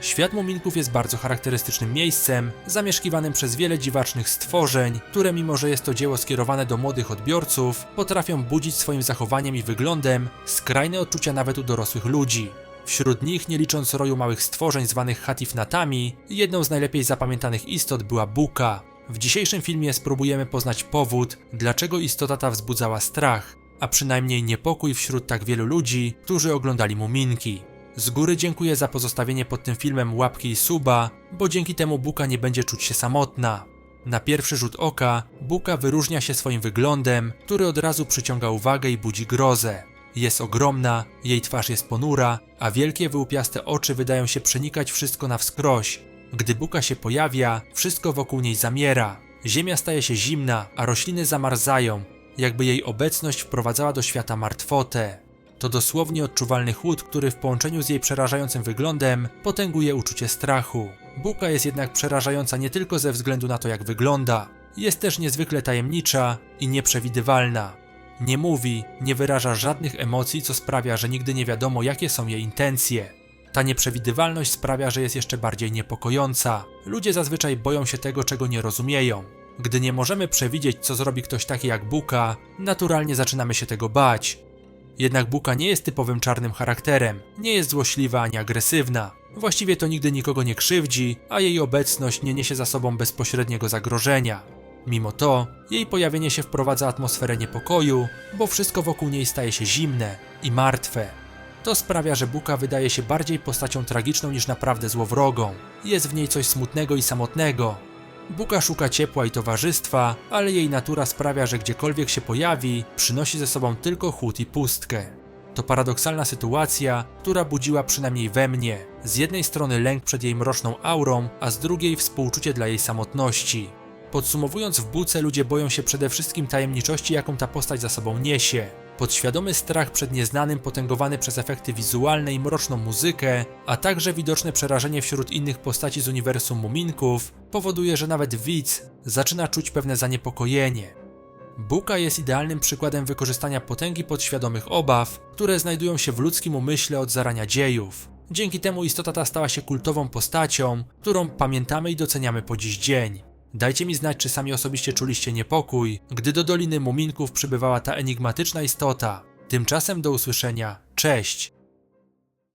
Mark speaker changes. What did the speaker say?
Speaker 1: Świat muminków jest bardzo charakterystycznym miejscem, zamieszkiwanym przez wiele dziwacznych stworzeń, które mimo że jest to dzieło skierowane do młodych odbiorców, potrafią budzić swoim zachowaniem i wyglądem skrajne odczucia nawet u dorosłych ludzi. Wśród nich, nie licząc roju małych stworzeń zwanych hatifnatami, jedną z najlepiej zapamiętanych istot była Buka. W dzisiejszym filmie spróbujemy poznać powód, dlaczego istota ta wzbudzała strach, a przynajmniej niepokój wśród tak wielu ludzi, którzy oglądali muminki. Z góry dziękuję za pozostawienie pod tym filmem łapki i suba, bo dzięki temu Buka nie będzie czuć się samotna. Na pierwszy rzut oka Buka wyróżnia się swoim wyglądem, który od razu przyciąga uwagę i budzi grozę. Jest ogromna, jej twarz jest ponura, a wielkie wyłupiaste oczy wydają się przenikać wszystko na wskroś. Gdy Buka się pojawia, wszystko wokół niej zamiera. Ziemia staje się zimna, a rośliny zamarzają, jakby jej obecność wprowadzała do świata martwotę. To dosłownie odczuwalny chłód, który w połączeniu z jej przerażającym wyglądem potęguje uczucie strachu. Buka jest jednak przerażająca nie tylko ze względu na to, jak wygląda, jest też niezwykle tajemnicza i nieprzewidywalna. Nie mówi, nie wyraża żadnych emocji, co sprawia, że nigdy nie wiadomo, jakie są jej intencje. Ta nieprzewidywalność sprawia, że jest jeszcze bardziej niepokojąca. Ludzie zazwyczaj boją się tego, czego nie rozumieją. Gdy nie możemy przewidzieć, co zrobi ktoś taki jak Buka, naturalnie zaczynamy się tego bać. Jednak Buka nie jest typowym czarnym charakterem, nie jest złośliwa ani agresywna. Właściwie to nigdy nikogo nie krzywdzi, a jej obecność nie niesie za sobą bezpośredniego zagrożenia. Mimo to, jej pojawienie się wprowadza atmosferę niepokoju, bo wszystko wokół niej staje się zimne i martwe. To sprawia, że Buka wydaje się bardziej postacią tragiczną niż naprawdę złowrogą. Jest w niej coś smutnego i samotnego. Buka szuka ciepła i towarzystwa, ale jej natura sprawia, że gdziekolwiek się pojawi, przynosi ze sobą tylko chłód i pustkę. To paradoksalna sytuacja, która budziła przynajmniej we mnie z jednej strony lęk przed jej mroczną aurą, a z drugiej współczucie dla jej samotności. Podsumowując, w Buce ludzie boją się przede wszystkim tajemniczości, jaką ta postać za sobą niesie. Podświadomy strach przed nieznanym, potęgowany przez efekty wizualne i mroczną muzykę, a także widoczne przerażenie wśród innych postaci z uniwersum Muminków, powoduje, że nawet widz zaczyna czuć pewne zaniepokojenie. Buka jest idealnym przykładem wykorzystania potęgi podświadomych obaw, które znajdują się w ludzkim umyśle od zarania dziejów. Dzięki temu istota ta stała się kultową postacią, którą pamiętamy i doceniamy po dziś dzień. Dajcie mi znać, czy sami osobiście czuliście niepokój, gdy do Doliny Muminków przybywała ta enigmatyczna istota. Tymczasem do usłyszenia. Cześć!